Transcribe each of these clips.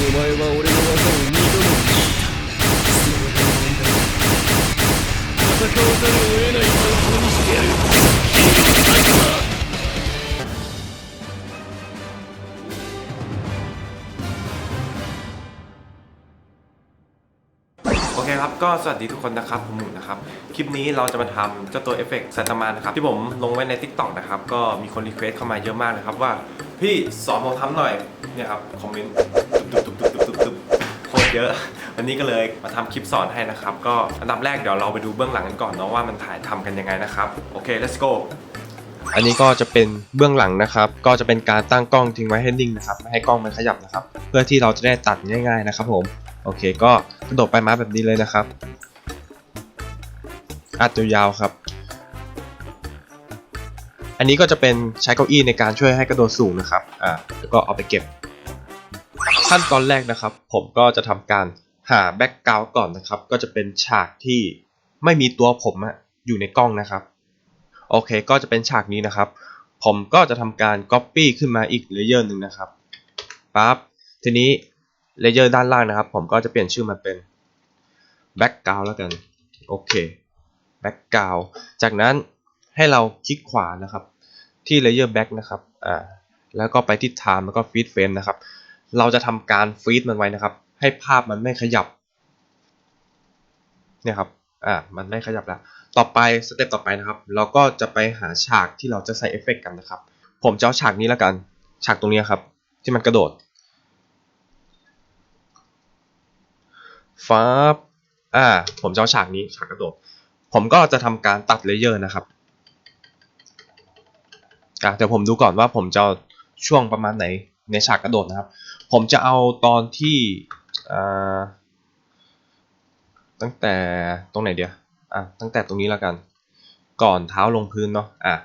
お前は俺の技を二度も見たそれが問題だ戦わざるを得ない状況にしてやる君の最後だ โอเคครับ ก็สวัสดีทุกคนนะครับ ผมหมูนะครับ คลิปนี้เราจะมาทำเจ้าตัวเอฟเฟกต์สัตมานะครับ ที่ผมลงไว้ใน Tik t o อกนะครับ ก็มีคนรีเควสเข้ามาเยอะมากนะครับว่า พี่สอนผมทำหน่อย เนี่ยครับ คอมเมนต์ตุ เยอะ วันนี้ก็เลยมาทำคลิปสอนให้นะครับ ก็อันดับแรกเดี๋ยวเราไปดูเบื้องหลังกันก่อนเนาะว่ามันถ่ายทำกันยังไงนะครับ โอเค let's go อันนี้ก็จะเป็นเบื้องหลังนะครับ ก็จะเป็นการตั้งกล้องทิ้งไว้ให้นิ่งนะครับ ไม่ให้กล้องมันขยับนะครับ เพื่อที่เราจะได้ตัดง่าย ๆนะครับ ผม โอเค ก็กระโดดไปมาแบบนี้เลยนะครับ อัดยาวๆครับ อันนี้ก็จะเป็นใช้เก้าอี้ในการช่วยให้กระโดดสูงนะครับ อ่า แล้วก็เอาไปเก็บ ขั้นตอนแรกนะครับ ผมก็จะทำการหาแบ็กกราวก่อนนะครับ ก็จะเป็นฉากที่ไม่มีตัวผมอะอยู่ในกล้องนะครับ โอเคก็จะเป็นฉากนี้นะครับ ผมก็จะทำการ Copy ขึ้นมาอีกเลเยอร์หนึ่งนะครับปั๊บทีนี้เลเยอร์ด้านล่างนะครับ ผมก็จะเปลี่ยนชื่อมันเป็น Background แล้วกัน โอเค Background จากนั้นให้เราคลิกขวานะครับ ที่ Layer Back นะครับ อ่า แล้วก็ไปที่ Time แล้วก็ Feed Frame นะครับ เราจะทำการฟีดมันไว้นะครับ ให้ภาพมันไม่ขยับเนี่ยครับอ่ามันไม่ขยับแล้ว ต่อไปสเต็ปต่อไปนะครับ เราก็จะไปหาฉากที่เราจะใส่เอฟเฟกต์กันนะครับ ผมจะเอาฉากนี้แล้วกัน ฉากตรงนี้ครับ ที่มันกระโดดฟ้าบอ่า ผมจะเอาฉากนี้ฉากกระโดด ผมก็จะทำการตัดเลเยอร์นะครับอะเดี๋ยวผมดูก่อนว่าผมจะช่วงประมาณไหน ในฉากกระโดดนะครับ ผมจะเอาตอนที่ตั้งแต่ตรงไหนเดียวอะตั้งแต่ตรงนี้แล้วกัน ก่อนเท้าลงพื้นเนาะอะ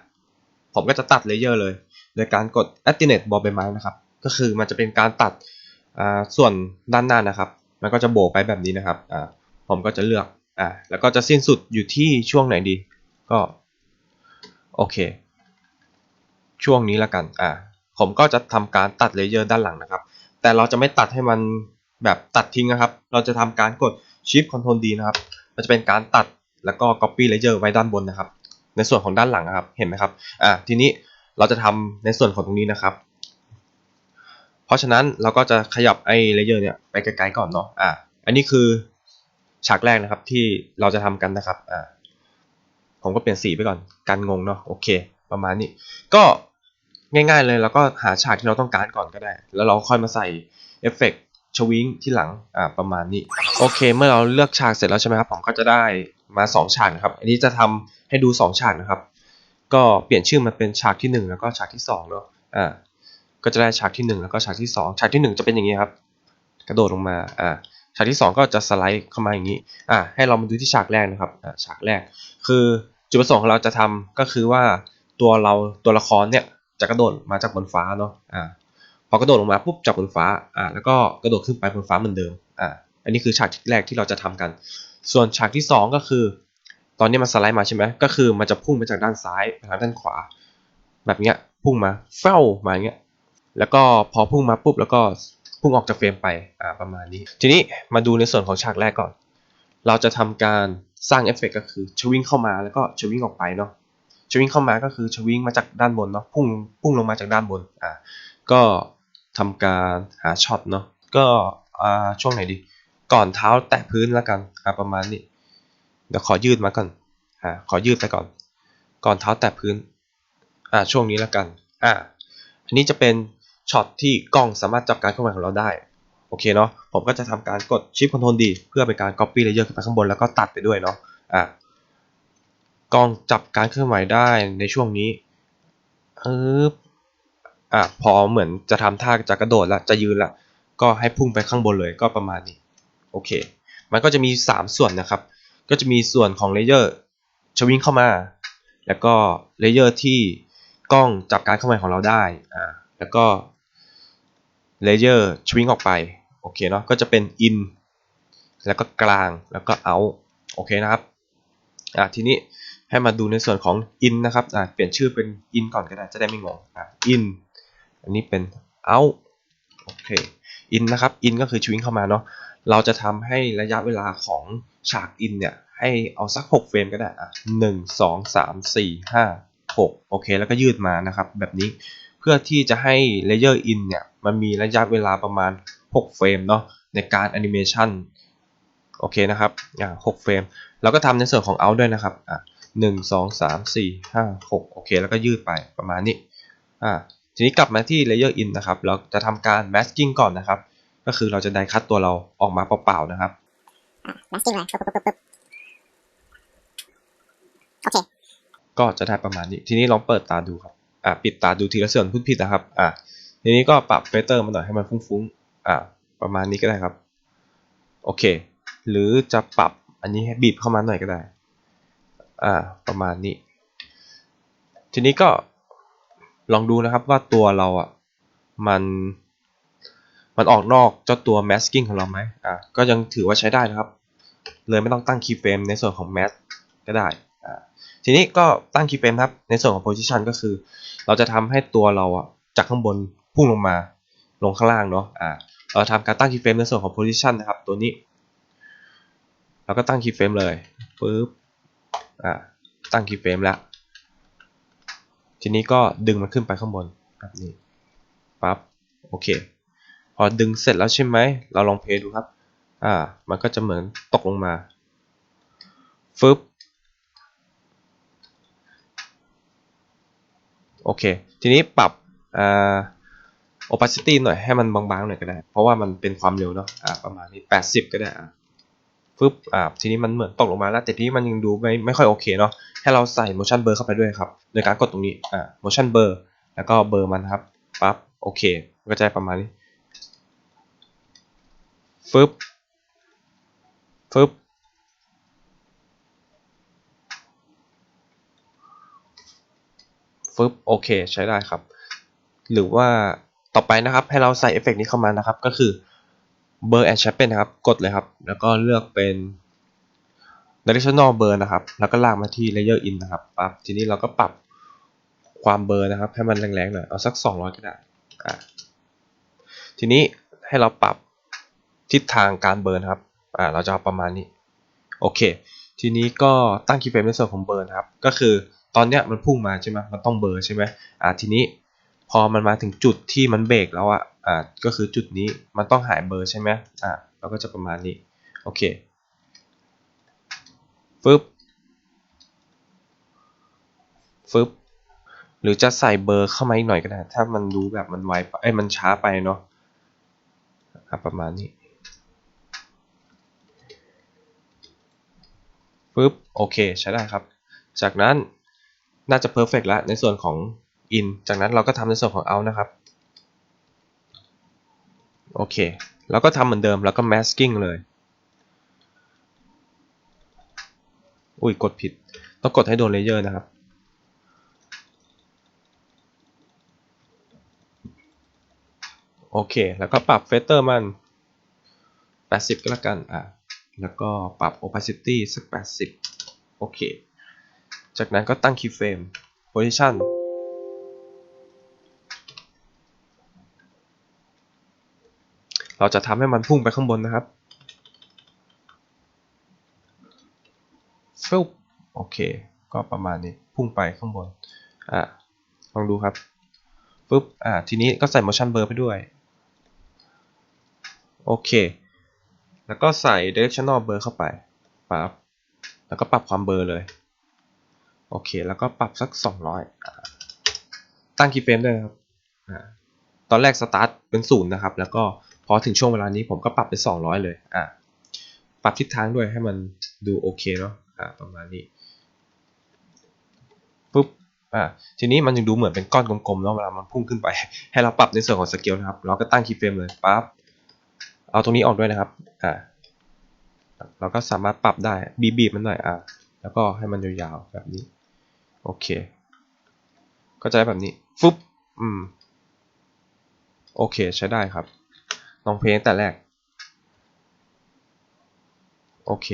ผมก็จะตัดเลเยอร์เลย โดยการกด Alternate บอลใบไม้นะครับ ก็คือมันจะเป็นการตัดส่วนด้านหน้านะครับ มันก็จะโบกไปแบบนี้นะครับอ่าผมก็จะเลือกอ่าแล้วก็จะสิ้นสุดอยู่ที่ช่วงไหนดี ก็ โอเค ช่วงนี้แล้วกันอ่า ผมก็จะทำการตัดเลเยอร์ด้านหลังนะครับ แต่เราจะไม่ตัดให้มันแบบตัดทิ้งนะครับ เราจะทำการกด Shift Ctrl D นะครับ มันจะเป็นการตัดแล้วก็ Copy Layer ไว้ด้านบนนะครับ ในส่วนของด้านหลังนะครับ เห็นไหมครับ อ่า ทีนี้เราจะทำในส่วนของตรงนี้นะครับ เพราะฉะนั้นเราก็จะขยับไอ้เลเยอร์เนี่ยไปไกลๆก่อนเนาะ อ่า อันนี้คือฉากแรกนะครับที่เราจะทำกันนะครับ อ่า ผมก็เปลี่ยนสีไปก่อน การงงเนาะ โอเค ประมาณนี้ ก็ ง่ายๆเลยเราก็หาฉากที่เราต้องการก่อนก็ได้ แล้วเราค่อยมาใส่เอฟเฟกต์ชวิงที่หลังอ่าประมาณนี้ โอเค เมื่อเราเลือกฉากเสร็จแล้วใช่ไหมครับผมก็จะได้มา 2 ฉากนะครับ อันนี้จะทำให้ดู 2 ฉากนะครับ ก็เปลี่ยนชื่อมันเป็นฉากที่ 1 แล้วก็ฉากที่2เนาะอ่าก็จะได้ฉากที่ 1 แล้วก็ฉากที่ 2 ฉากที่ 1 จะเป็นอย่างนี้ครับ กระโดดลงมาอ่าฉากที่ 2 ก็จะสไลด์เข้ามาอย่างนี้อ่าให้เรามาดูที่ฉากแรกนะครับอ่าฉากแรก คือจุดประสงค์ของเราจะทำก็คือว่าตัวเราตัวละครเนี่ย จะกระโดดมาจากบนฟ้าเนาะอ่าพอกระโดดลงมาปุ๊บจากบนฟ้าอ่าแล้วก็กระโดดขึ้นไปบนฟ้าเหมือนเดิมอ่าอันนี้คือฉากแรกที่เราจะทำกัน ส่วนฉากที่ 2 ก็คือ ตอนนี้มันสไลด์มาใช่ไหมก็คือมันจะพุ่งไปจากด้านซ้ายไปทางด้านขวา แบบเนี้ยพุ่งมาเฝ้ามาเงี้ยแล้วก็พอพุ่งมาปุ๊บแล้วก็พุ่งออกจากเฟรมไปอ่าประมาณนี้ ทีนี้มาดูในส่วนของฉากแรกก่อน เราจะทำการสร้างเอฟเฟกต์ก็คือชวิงเข้ามาแล้วก็ชวิงออกไปเนาะ ชวิงเข้ามาก็คือชวิงมาจากด้านบนเนาะพุ่งพุ่งลงมาจากด้านบนอ่าก็ทำการหาช็อตเนาะก็อ่าช่วงไหนดี ก่อนเท้าแตะพื้นแล้วกันอ่าประมาณนี้เดี๋ยวขอยืดมาก่อนอ่าขอยืดไปก่อน ก่อนเท้าแตะพื้นอ่าช่วงนี้แล้วกันอ่าอันนี้จะเป็นช็อตที่กล้องสามารถจับการเคลื่อนไหวของเราได้โอเคเนาะผมก็จะทำการกด Shift Ctrl D เพื่อเป็นการ Copy Layer ขึ้นไปข้างบนแล้วก็ตัดไปด้วยเนาะอ่า กล้องจับการเคลื่อนไหวได้ในช่วงนี้อึ๊บอะพอเหมือนจะทำท่าจะกระโดดละจะยืนละก็ให้พุ่งไปข้างบนเลยก็ประมาณนี้โอเค มันก็จะมี 3 ส่วนนะครับ ก็จะมีส่วนของเลเยอร์ชวิงเข้ามา แล้วก็เลเยอร์ที่กล้องจับการเคลื่อนไหวของเราได้อ่าแล้วก็เลเยอร์ชวิงออกไปโอเคเนาะก็จะเป็น in แล้วก็กลางแล้วก็ out โอเคนะครับอ่าทีนี้ ให้มาดูในส่วนของ in นะครับอ่าเปลี่ยนชื่อเป็น in ก่อนก็ได้จะได้ไม่งงอ่า in อันนี้เป็น out โอเค in นะครับ in ก็คือชวิงเข้ามาเนาะเราจะทำให้ระยะเวลาของฉาก in เนี่ยให้เอาสัก 6 เฟรมก็ได้อะหนึ่งสองสามสี่ห้าหกโอเคแล้วก็ยืดมานะครับแบบนี้เพื่อที่จะให้ layer in เนี่ยมันมีระยะเวลาประมาณ 6 เฟรมเนาะในการแอนิเมชันโอเคนะครับอ่า6เฟรมเราก็ทำในส่วนของ out ด้วยนะครับอะ หนึ่งสองสามสี่ห้าหกโอเค แล้วก็ยืดไปประมาณนี้อ่าทีนี้กลับมาที่ layer in นะครับ เราจะทำการ masking ก่อนนะครับ ก็คือเราจะไดคัตตัวเราออกมาเปล่าๆนะครับมาสติ้งเลยปึ๊บปึ๊บปึ๊บปึ๊บโอเค ก็จะได้ประมาณนี้ ทีนี้ลองเปิดตาดูครับ อ่า ปิดตาดูทีละส่วนพูดผิดนะครับ อ่า ทีนี้ก็ปรับเฟเตอร์มาหน่อยให้มันฟุ้งๆ อ่า ประมาณนี้ก็ได้ครับ โอเค หรือจะปรับอันนี้ให้บีบเข้ามาหน่อยก็ได้ อ่าประมาณนี้ ทีนี้ก็ลองดูนะครับว่าตัวเราอะมันมันออกนอกเจ้าตัว masking ของเราไหมอ่าก็ยังถือว่าใช้ได้นะครับ เลยไม่ต้องตั้ง keyframe ในส่วนของ mask ก็ได้อ่าทีนี้ก็ตั้ง keyframe ครับ ในส่วนของ position ก็คือ เราจะทำให้ตัวเราอะจากข้างบนพุ่งลงมาลงข้างล่างเนาะอ่าเราทำการตั้ง keyframe ในส่วนของ position นะครับ ตัวนี้ เราก็ตั้ง keyframe เลยปึ๊บ อ่าตั้ง keyframe แล้ว ทีนี้ก็ดึงมันขึ้นไปข้างบนแบบนี้ปั๊บโอเค พอดึงเสร็จแล้วใช่ไหม เราลองเพลย์ดูครับ อ่า มันก็จะเหมือนตกลงมาฟึบโอเค ทีนี้ปรับอ่า opacity หน่อยให้มันบางๆหน่อยก็ได้ เพราะว่ามันเป็นความเร็วเนาะอ่าประมาณนี้ 80 ก็ได้อ่า ฟึบอ่าทีนี้มันเหมือนตกลงมาแล้วแต่ทีนี้มันยังดูไม่ไม่ค่อยโอเคเนาะให้เราใส่ motion blur เข้าไปด้วยครับโดยการกดตรงนี้อ่า motion blur แล้วก็เบอร์มันครับปั๊บโอเคก็จะประมาณนี้ฟึบฟึบฟึบโอเคใช้ได้ครับ หรือว่าต่อไปนะครับให้เราใส่เอฟเฟกนี้เข้ามานะครับ ก็คือ Blur and Sharpen นะครับ กดเลยครับ แล้วก็เลือกเป็น Directional Blur นะครับ แล้วก็ลากมาที่ Layer In นะครับปั๊บทีนี้เราก็ปรับความเบลอนะครับ ให้มันแรงๆหน่อย เอาสัก 200 ก็ได้อ่าทีนี้ให้เราปรับทิศทางการเบิร์นครับ อ่า เราจะเอาประมาณนี้ โอเค ทีนี้ก็ตั้งคีย์เฟรมในส่วนของเบิร์นะครับ ก็คือตอนเนี้ยมันพุ่งมาใช่ไหมมันต้องเบอร์ใช่ไหมอ่า ทีนี้ พอมันมาถึงจุดที่มันเบรกแล้วอะอ่าก็คือจุดนี้มันต้องหายเบอร์ใช่ไหมอ่าเราก็จะประมาณนี้โอเคฟึบฟึบหรือจะใส่เบอร์เข้ามาอีกหน่อยก็ได้ ถ้ามันดูแบบมันไวไปเอ้ยมันช้าไปเนาะอะประมาณนี้ปึ๊บโอเคใช้ได้ครับ จากนั้นน่าจะ perfect แล้วในส่วนของ in จากนั้นเราก็ทำในส่วนของ out นะครับ โอเค แล้วก็ทำเหมือนเดิมแล้วก็ masking เลย อุ้ยกดผิด ต้องกดให้โดนเลเยอร์นะครับ โอเค แล้วก็ปรับ feather มัน 80 ก็แล้วกัน อะ แล้วก็ปรับ opacity สัก 80 โอเค จากนั้นก็ตั้ง keyframe position เราจะทำให้มันพุ่งไปข้างบนนะครับฟิลโอเค ก็ประมาณนี้พุ่งไปข้างบน อะลองดูครับปุ๊บอ่าทีนี้ก็ใส่ motion blur ไปด้วย โอเค แล้วก็ใส่ directional blur เข้าไปปั๊บแล้วก็ปรับความเบลอเลย โอเค แล้วก็ปรับสัก 200อ่าตั้ง keyframe ด้วยครับ ตอนแรก start เป็นศูนย์นะครับ แล้วก็ พอถึงช่วงเวลานี้ผมก็ปรับเป็น200 เลยอ่าปรับทิศทางด้วยให้มันดูโอเคเนาะอ่าประมาณนี้ปุ๊บอ่าทีนี้มันยังดูเหมือนเป็นก้อนกลมๆเนาะเวลามันพุ่งขึ้นไป ให้เราปรับในส่วนของสเกลนะครับ เราก็ตั้ง keyframe เลยปั๊บเอาตรงนี้ออกด้วยนะครับอ่าเราก็สามารถปรับได้บีบีมันหน่อยอ่าแล้วก็ให้มันยาวๆแบบนี้โอเค ก็จะได้แบบนี้ฟึบอืมโอเคใช้ได้ครับ ลองเพลงแต่แรก โอเค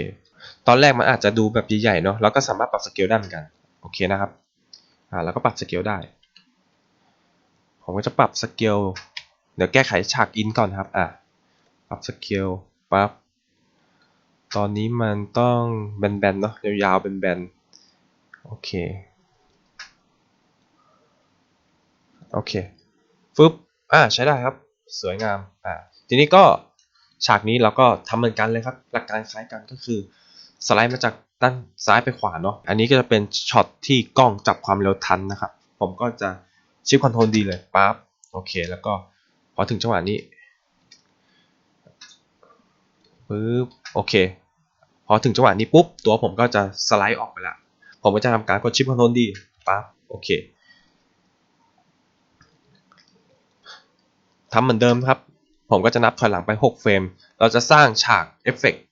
ตอนแรกมันอาจจะดูแบบใหญ่ๆเนาะแล้วก็สามารถปรับสเกลได้เหมือนกัน โอเคนะครับ อ่าแล้วก็ปรับสเกลได้ ผมก็จะปรับสเกล เดี๋ยวแก้ไขฉากอินก่อนครับ อ่าปรับสเกลปั๊บ ตอนนี้มันต้องแบนๆเนาะยาวๆแบนๆ โอเค โอเค ฟึบ อ่าใช้ได้ครับ สวยงาม อ่า ทีนี้ก็ฉากนี้เราก็ทำเหมือนกันเลยครับ หลักการคล้ายกันก็คือสไลด์มาจากด้านซ้ายไปขวาเนาะ อันนี้ก็จะเป็นช็อตที่กล้องจับความเร็วทันนะครับ ผมก็จะชิปคอนโทรลดีเลยปั๊บโอเค แล้วก็พอถึงจังหวะนี้ปึ๊บโอเค พอถึงจังหวะนี้ปุ๊บ ตัวผมก็จะสไลด์ออกไปละ ผมก็จะทำการกดชิปคอนโทรลดีปั๊บโอเคทำเหมือนเดิมครับ ผมก็จะนับถอยหลังไป 6 เฟรม เราจะสร้างฉากเอฟเฟกต์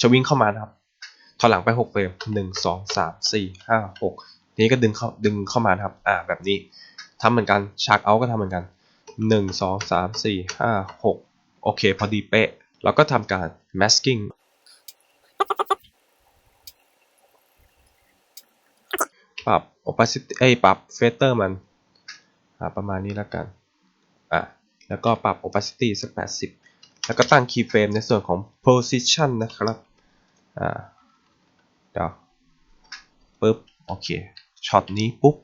จะวิ่งเข้ามานะครับ ถอยหลังไป 6 เฟรม 1 2 3 4 5 6 ทีนี้ก็ดึงเข้าดึงเข้ามานะครับ อ่า แบบนี้ทำเหมือนกัน ฉากเอาก็ทำเหมือนกัน 1 2 3 4 5 6 โอเค พอดีเป๊ะ แล้วก็ทำการ masking ปรับ opacity เอ้ย ปรับ filter มันอ่าประมาณนี้แล้วกัน อะ แล้วก็ปรับ opacity สัก 80 แล้วก็ตั้ง keyframe ในส่วนของ position นะครับ อ่า เดี๋ยวปึ๊บ โอเค ช็อตนี้ปุ๊บ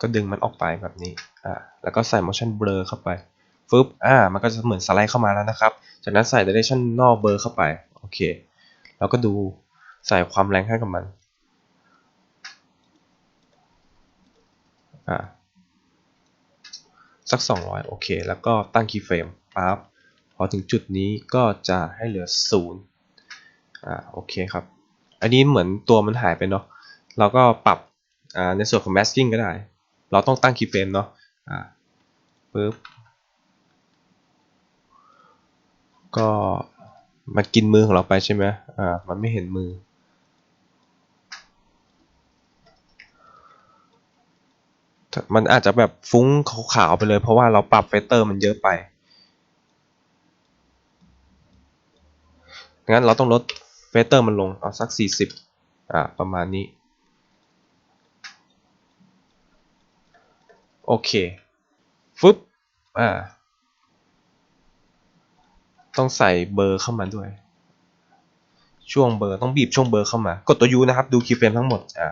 ก็ดึงมันออกไปแบบนี้ อ่า แล้วก็ใส่ motion blur เข้าไปฟึบอ่า มันก็จะเหมือนสไลด์เข้ามาแล้วนะครับ จากนั้นใส่ directional blur เข้าไป โอเค แล้วก็ดูใส่ความแรงให้กับมัน อ่า สัก 200 โอเค แล้วก็ตั้ง keyframe ปั๊บพอถึงจุดนี้ก็จะให้เหลือ 0 อ่า โอเคครับ อันนี้เหมือนตัวมันหายไปเนาะ เราก็ปรับ อ่า ในส่วนของ masking ก็ได้ เราต้องตั้ง keyframe เนาะ อ่าปึ๊บ ก็มากินมือของเราไปใช่ไหมอ่า มันไม่เห็นมือ มันอาจจะแบบฟุ้งขาวๆไปเลย เพราะว่าเราปรับเฟเตอร์มันเยอะไป งั้นเราต้องลดเฟเตอร์มันลง เอาสัก 40 อ่า ประมาณนี้ โอเค ฟึบ อ่า ต้องใส่เบอร์เข้ามาด้วย ช่วงเบอร์ต้องบีบช่วงเบอร์เข้ามา กดตัว U นะครับ ดูคีย์เฟรมทั้งหมด อ่า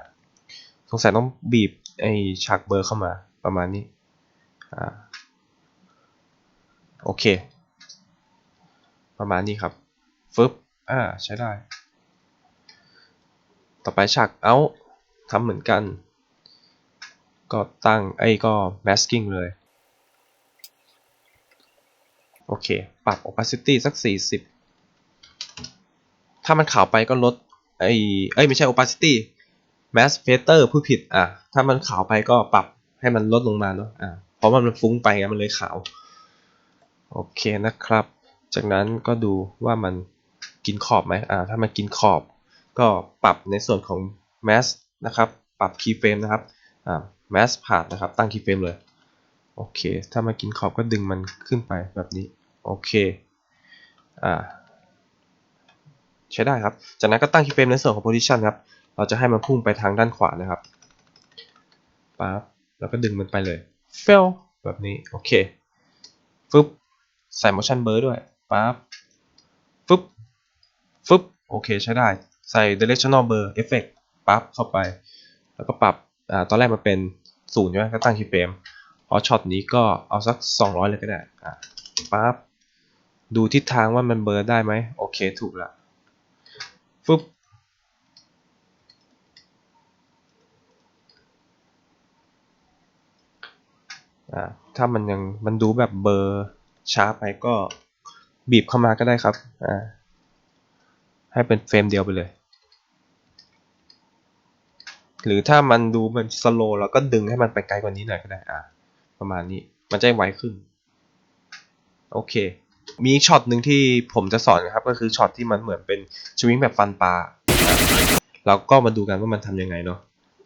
สงสัยต้องบีบ ไอ้ฉากเบอร์เข้ามาประมาณนี้อ่าโอเค ประมาณนี้ครับฟึบอ่าใช้ได้ ต่อไปฉากเอาทำเหมือนกัน ก็ตั้งไอ้ก็ masking เลย โอเค ปรับ opacity สัก 40 ถ้ามันขาวไปก็ลดไอ้เอ้ยไม่ใช่ opacity mask filter ผู้ผิดอะถ้ามันขาวไปก็ปรับให้มันลดลงมาเนาะอ่าเพราะว่ามันฟุ้งไปไงมันเลยขาว โอเคนะครับ จากนั้นก็ดูว่ามันกินขอบไหมอ่าถ้ามันกินขอบ ก็ปรับในส่วนของ mask นะครับ ปรับ keyframe นะครับอ่า mask ผ่านนะครับ ตั้ง keyframe เลย โอเค ถ้ามันกินขอบก็ดึงมันขึ้นไปแบบนี้ โอเค อ่า ใช้ได้ครับ จากนั้นก็ตั้ง keyframe ในส่วนของ position ครับ เราจะให้มันพุ่งไปทางด้านขวานะครับปั๊บแล้วก็ดึงมันไปเลย fail แบบนี้โอเคฟึบใส่ motion blur ด้วยปั๊บฟึบฟึบโอเคใช้ได้ใส่ directional blur effect ปั๊บเข้าไป แล้วก็ปรับอ่าตอนแรกมันเป็นศูนย์ใช่ไหมก็ตั้ง keyframe พอช็อตนี้ก็เอาสัก 200 เลยก็ได้อ่าปั๊บดูทิศทางว่ามันเบลอได้ไหมโอเคถูกละฟึบ ถ้ามันยังมันดูแบบเบอร์ช้าไปก็บีบเข้ามาก็ได้ครับอ่าให้เป็นเฟรมเดียวไปเลย หรือถ้ามันดูมันสโลว์เราก็ดึงให้มันไปไกลกว่านี้หน่อยก็ได้อ่าประมาณนี้มันจะไวขึ้น โอเค มีช็อตหนึ่งที่ผมจะสอนนะครับ ก็คือช็อตที่มันเหมือนเป็นชวิงแบบฟันปลาเราก็มาดูกันว่ามันทำยังไงเนาะ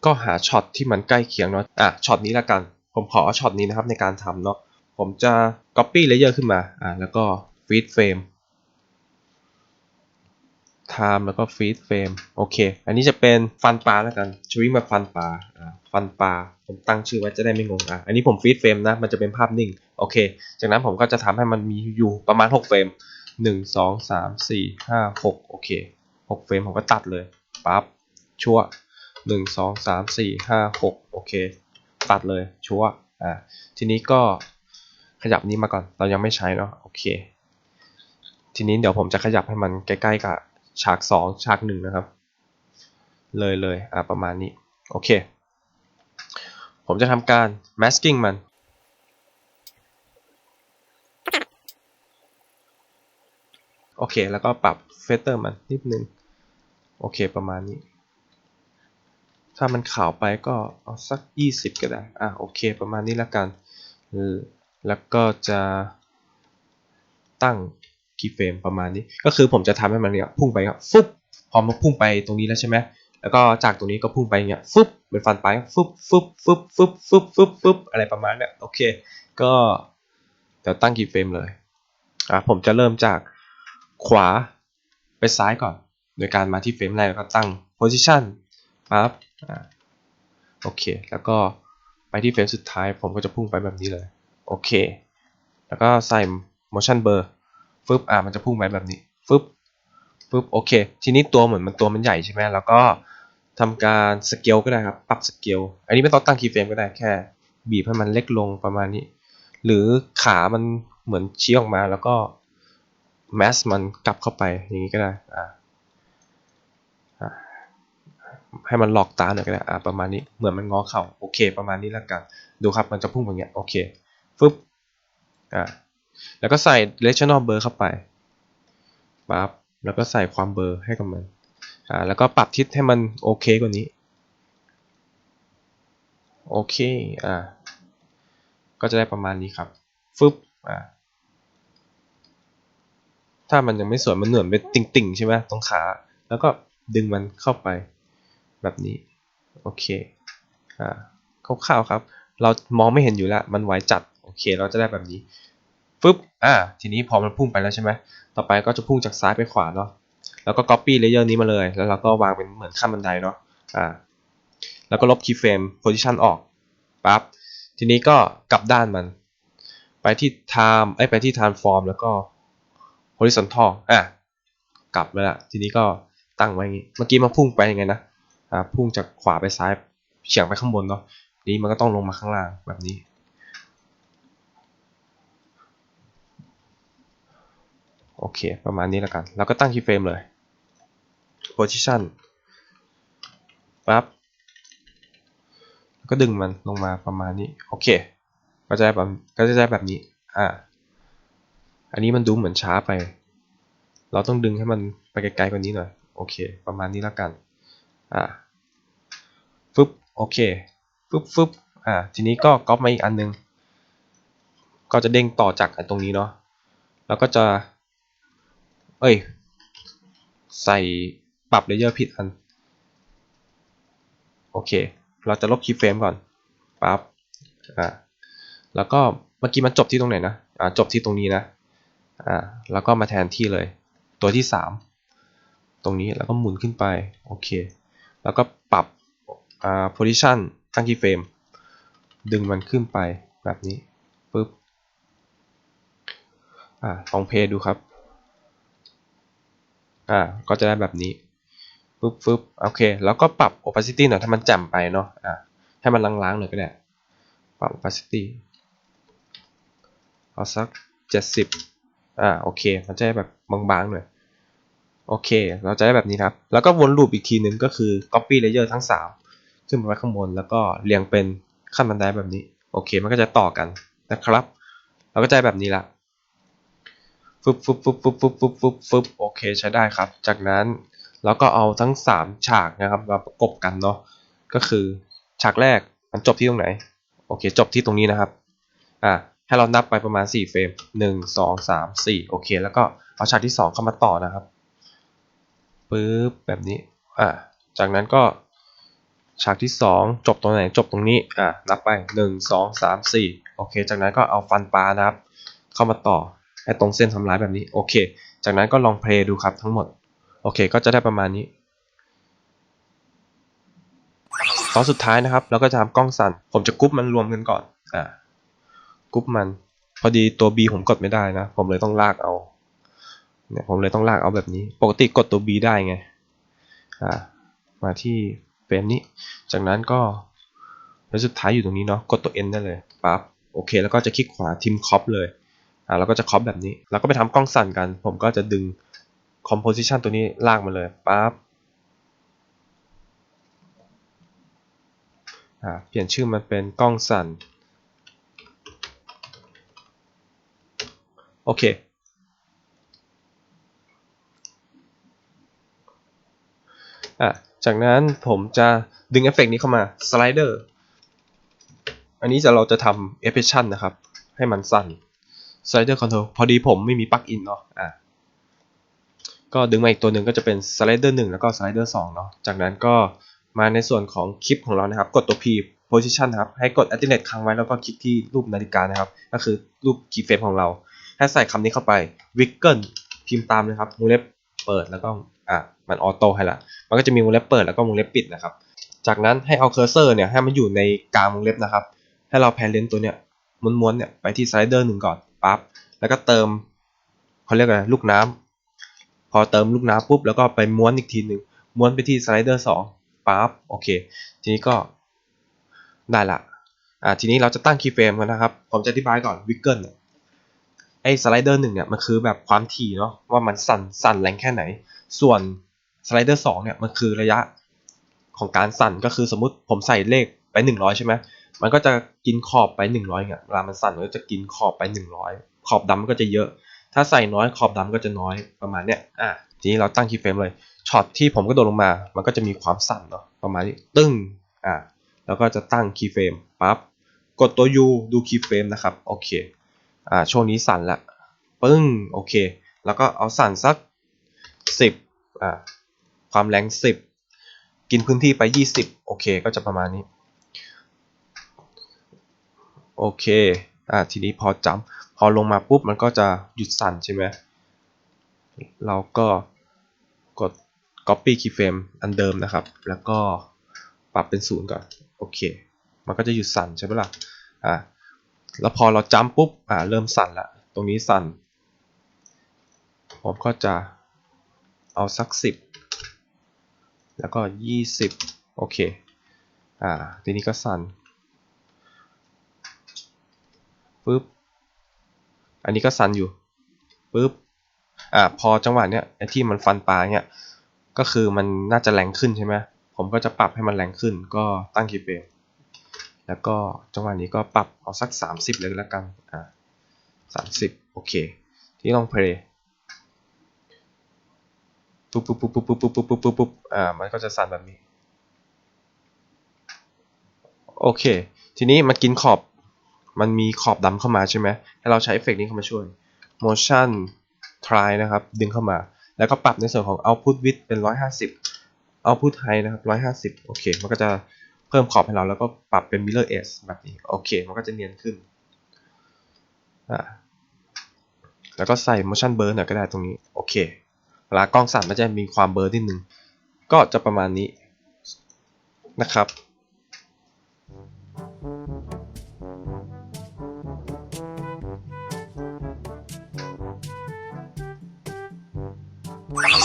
ก็หาช็อตที่มันใกล้เคียงเนาะอะช็อตนี้ละกัน ผมขอช็อตนี้นะครับในการทำเนาะผมจะ copy layer ขึ้นมาอะแล้วก็ feed frame time แล้วก็ feed frame โอเค อันนี้จะเป็นฟันปลาแล้วกันชวิ่งแบบฟันปลาอ่าฟันปลาผมตั้งชื่อไว้จะได้ไม่งงอะอันนี้ผม feed frame นะ มันจะเป็นภาพนิ่ง โอเค จากนั้นผมก็จะทำให้มันมีอยู่ประมาณ 6 เฟรม 1 2 3 4 5 6 โอเค 6 เฟรมผมก็ตัดเลยปั๊บชั่ว 1 2 3 4 5 6 โอเค ตัดเลยชัวอ่าทีนี้ก็ขยับนี้มาก่อน เรายังไม่ใช้เนาะโอเค ทีนี้เดี๋ยวผมจะขยับให้มันใกล้ๆกับฉาก 2 ฉาก 1 นะครับ เลยเลยอะประมาณนี้ โอเค ผมจะทำการ masking มันโอเค แล้วก็ปรับเฟเตอร์มันนิดนึง โอเค ประมาณนี้ ถ้ามันขาวไปก็เอาสัก 20 ก็ได้ อะโอเค ประมาณนี้แล้วกัน แล้วก็จะตั้งคีย์เฟรมประมาณนี้ ก็คือผมจะทำให้มันเนี่ยพุ่งไปครับฟึบพอมันพุ่งไปตรงนี้แล้วใช่ไหมแล้วก็จากตรงนี้ก็พุ่งไปอย่างเงี้ยฟึบเป็นฟันไปฟึบฟึบฟึบฟึบฟึบฟึบฟึบอะไรประมาณเนี้ยโอเค ก็เดี๋ยวตั้งคีย์เฟรมเลยอะผมจะเริ่มจากขวาไปซ้ายก่อน โดยการมาที่เฟรมแรกแล้วก็ตั้ง position ปั๊บอ่า โอเค แล้วก็ไปที่เฟรมสุดท้ายผมก็จะพุ่งไปแบบนี้เลย โอเค แล้วก็ใส่ motion blur ฟึบอ่ามันจะพุ่งไปแบบนี้ฟึบฟึบโอเค ทีนี้ตัวเหมือนมันตัวมันใหญ่ใช่ไหมแล้วก็ทำการสเกลก็ได้ครับ ปรับสเกล อันนี้ไม่ต้องตั้งคีย์เฟรมก็ได้แค่ บีบให้มันเล็กลงประมาณนี้ หรือขามันเหมือนชี้ออกมาแล้วก็แมสมันกลับเข้าไปอย่างนี้ก็ได้อ่า ให้มันหลอกตาหน่อยก็ได้อ่าประมาณนี้เหมือนมันงอเข่าโอเค ประมาณนี้แล้วกัน ดูครับมันจะพุ่งแบบเนี้ยโอเคฟึบอ่าแล้วก็ใส่ directional blur เข้าไปปั๊บแล้วก็ใส่ความเบลอร์ให้กับมันอ่าแล้วก็ปรับทิศให้มันโอเคกว่านี้โอเคอ่าก็จะได้ประมาณนี้ครับฟึบอ่าถ้ามันยังไม่สวยมันเหมือนเป็นติ่งๆใช่ไหมตรงขา แล้วก็ดึงมันเข้าไป แบบนี้ โอเค อ่าคร่าวๆครับ เรามองไม่เห็นอยู่แล้ว มันไวจัด โอเค เราจะได้แบบนี้ฟึบอ่า ทีนี้พอมันพุ่งไปแล้วใช่ไหม ต่อไปก็จะพุ่งจากซ้ายไปขวาเนาะ แล้วก็ copy layer นี้มาเลย แล้วเราก็วางเป็นเหมือนขั้นบันไดเนาะ อ่า แล้วก็ลบ keyframe position ออก ปั๊บ ทีนี้ก็กลับด้านมัน ไปที่ time ไอ้ไปที่ transform แล้วก็ horizontal อะ กลับไปละ ทีนี้ก็ตั้งไว้อย่างงี้ เมื่อกี้มันพุ่งไปยังไงนะ พุ่งจากขวาไปซ้ายเฉียงไปข้างบนเนาะนี้มันก็ต้องลงมาข้างล่างแบบนี้ โอเค ประมาณนี้แล้วกัน แล้วก็ตั้ง keyframe เลย position ปั๊บก็ดึงมันลงมาประมาณนี้ โอเค ก็จะได้แบบก็จะได้แบบนี้ อ่า อันนี้มันดูเหมือนช้าไป เราต้องดึงให้มันไปไกลๆกว่านี้หน่อย โอเค ประมาณนี้แล้วกัน อ่าฟึบโอเคฟึบฟึบอ่าทีนี้ก็ก๊อปมาอีกอันนึง ก็จะเด้งต่อจากอันตรงนี้เนาะแล้วก็จะ เอ้ย ใส่ปรับเลเยอร์ผิดอัน โอเค เราจะลบคีย์เฟรมก่อนปั๊บอ่าแล้วก็เมื่อกี้มันจบที่ตรงไหนนะอ่าจบที่ตรงนี้นะอ่าแล้วก็มาแทนที่เลย ตัวที่ 3 ตรงนี้แล้วก็หมุนขึ้นไป โอเค แล้วก็ปรับอ่า position ตั้งคีย์เฟรมดึงมันขึ้นไปแบบนี้ปึ๊บอ่าลองเพลย์ดูครับอ่าก็จะได้แบบนี้ฟึบฟึบโอเค แล้วก็ปรับ opacity หน่อยถ้ามันแจ่มไปเนาะอ่าให้มันล้างๆหน่อยก็ได้ปรับ opacity เอาสัก 70อ่าโอเค มันจะได้แบบบางๆหน่อย โอเค เราจะได้แบบนี้ครับ แล้วก็วนลูปอีกทีหนึ่งก็คือ copy layer ทั้ง 3 ขึ้นมาไว้ข้างบน แล้วก็เรียงเป็นขั้นบันไดแบบนี้ โอเค มันก็จะต่อกันนะครับ เราก็จะได้แบบนี้ละฟึบฟึบฟึบฟึบฟึบฟึบฟึบฟึบโอเค ใช้ได้ครับ จากนั้นเราก็เอาทั้ง 3 ฉากนะครับมาประกบกันเนาะ ก็คือฉากแรกมันจบที่ตรงไหน โอเค จบที่ตรงนี้นะครับ อ่าให้เรานับไปประมาณ 4 เฟรม 1 2 3 4 โอเค แล้วก็เอาฉากที่ 2 เข้ามาต่อนะครับ ปึ๊บแบบนี้อ่าจากนั้นก็ฉากที่ 2 จบตรงไหนจบตรงนี้อ่านับไป 1 2 3 4 โอเค จากนั้นก็เอาฟันปลานะครับ เข้ามาต่อให้ตรงเส้นทำร้ายแบบนี้โอเค จากนั้นก็ลองเพลย์ดูครับทั้งหมด โอเคก็จะได้ประมาณนี้ตอนสุดท้ายนะครับเราก็จะทำกล้องสั่น ผมจะกรุ๊ปมันรวมกันก่อนอ่ากรุ๊ปมัน พอดีตัว B ผมกดไม่ได้นะ ผมเลยต้องลากเอา เนี่ยผมเลยต้องลากเอาแบบนี้ ปกติกดตัว B ได้ไงอ่ามาที่เฟรมนี้ จากนั้นก็แล้วสุดท้ายอยู่ตรงนี้เนาะกดตัว N ได้เลยปั๊บโอเค แล้วก็จะคลิกขวาทิมคอปเลยอ่าแล้วก็จะคอปแบบนี้ แล้วก็ไปทำกล้องสั่นกัน ผมก็จะดึง composition ตัวนี้ลากมาเลยปั๊บอ่าเปลี่ยนชื่อมันเป็นกล้องสั่นโอเค อะจากนั้นผมจะดึงเอฟเฟกต์นี้เข้ามาสไลเดอร์อันนี้จะเราจะทำเอฟเฟชันนะครับ ให้มันสั้นสไลเดอร์คอนโทรลพอดีผมไม่มีปลั๊กอินเนาะอะก็ดึงมาอีกตัวหนึ่งก็จะเป็นสไลเดอร์หนึ่งแล้วก็สไลเดอร์สองเนาะจากนั้นก็มาในส่วนของคลิปของเรานะครับ กดตัว P position นะครับ ให้กด alternate ค้างไว้แล้วก็คลิกที่รูปนาฬิกานะครับ ก็คือรูป keyframe ของเรา ให้ใส่คำนี้เข้าไป wiggle พิมพ์ตามเลยครับวงเล็บเปิดแล้วก็อะมันออโต้ให้ละ มันก็จะมีวงเล็บเปิดแล้วก็วงเล็บปิดนะครับ จากนั้นให้เอาเคอร์เซอร์เนี่ยให้มันอยู่ในกลางวงเล็บนะครับ ให้เราแพนเลนตัวเนี้ยม้วนๆเนี่ยไปที่สไลเดอร์หนึ่งก่อนปั๊บแล้วก็เติมเขาเรียกอะไรลูกน้ำพอเติมลูกน้ำปุ๊บแล้วก็ไปม้วนอีกทีหนึ่งม้วนไปที่สไลเดอร์สองปั๊บโอเค ทีนี้ก็ได้ละอ่าทีนี้เราจะตั้งคีย์เฟรมกันนะครับ ผมจะอธิบายก่อนวิกเกิลเนี่ยไอ้สไลเดอร์หนึ่งเนี่ยมันคือแบบความถี่เนาะว่ามันสั่นสั่นแรงแค่ไหน ส่วน สไลเดอร์สองเนี่ยมันคือระยะของการสั่นก็คือสมมติผมใส่เลขไปหนึ่งร้อยใช่ไหมมันก็จะกินขอบไปหนึ่งร้อยเนี่ยเวลามันสั่นมันก็จะกินขอบไปหนึ่งร้อยขอบดำมันก็จะเยอะ ถ้าใส่น้อยขอบดำก็จะน้อยประมาณเนี้ยอะทีนี้เราตั้งคีย์เฟรมเลยช็อตที่ผมก็โดดลงมา มันก็จะมีความสั่นเนาะประมาณนี้ตึ้งอะแล้วก็จะตั้งคีย์เฟรมปั๊บกดตัว U ดูคีย์เฟรมนะครับโอเคอ่าช่วงนี้สั่นละปึ้งโอเค แล้วก็เอาสั่นสักสิบอ่า ความแรงสิบกินพื้นที่ไปยี่สิบโอเค ก็จะประมาณนี้ โอเค อ่า ทีนี้พอจำพอลงมาปุ๊บ มันก็จะหยุดสั่นใช่ไหม เราก็กด copy keyframe อันเดิมนะครับ แล้วก็ปรับเป็นศูนย์ก่อน โอเค มันก็จะหยุดสั่นใช่ไหมล่ะ อ่า แล้วพอเราจำปุ๊บ อ่า เริ่มสั่นละ ตรงนี้สั่น ผมก็จะเอาสักสิบ แล้วก็ยี่สิบโอเค อ่า ทีนี้ก็สั่นปึ๊บ อันนี้ก็ซันอยู่ปึ๊บ อ่า พอจังหวะเนี้ยไอ้ที่มันฟันปลาเนี่ยก็คือมันน่าจะแรงขึ้นใช่ไหมผมก็จะปรับให้มันแรงขึ้น ก็ตั้งคีย์เฟรมแล้วก็จังหวะนี้ก็ปรับเอาสัก 30 เลยแล้วกัน อ่า30โอเค ที่ลองเพลย์ ปุ๊บปุ๊บปุ๊บปุ๊บปุ๊บปุ๊บปุ๊บปุ๊บปุ๊บอ่ามันก็จะสั่นแบบนี้ โอเค ทีนี้มันกินขอบ มันมีขอบดำเข้ามาใช่ไหมให้เราใช้เอฟเฟกต์นี้เข้ามาช่วย motion try นะครับ ดึงเข้ามา แล้วก็ปรับในส่วนของ output width เป็น 150 output height นะครับ 150 โอเค มันก็จะเพิ่มขอบให้เราแล้วก็ปรับเป็น mirror edge แบบนี้ โอเค มันก็จะเนียนขึ้น อ่า แล้วก็ใส่ motion blur หน่อยก็ได้ตรงนี้ โอเค เวลากล้องสั่นมันจะมีความเบลอนิดนึง ก็จะประมาณนี้นะครับ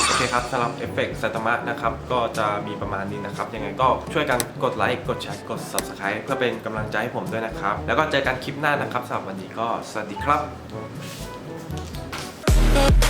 โอเคครับสำหรับเอฟเฟกต์ไซตมะนะครับ ก็จะมีประมาณนี้นะครับ ยังไงก็ช่วยกันกดไลค์ กดแชร์ กด Subscribe เพื่อเป็นกำลังใจให้ผมด้วยนะครับ แล้วก็เจอกันคลิปหน้านะครับสำหรับวันนี้ก็สวัสดีครับ Yeah.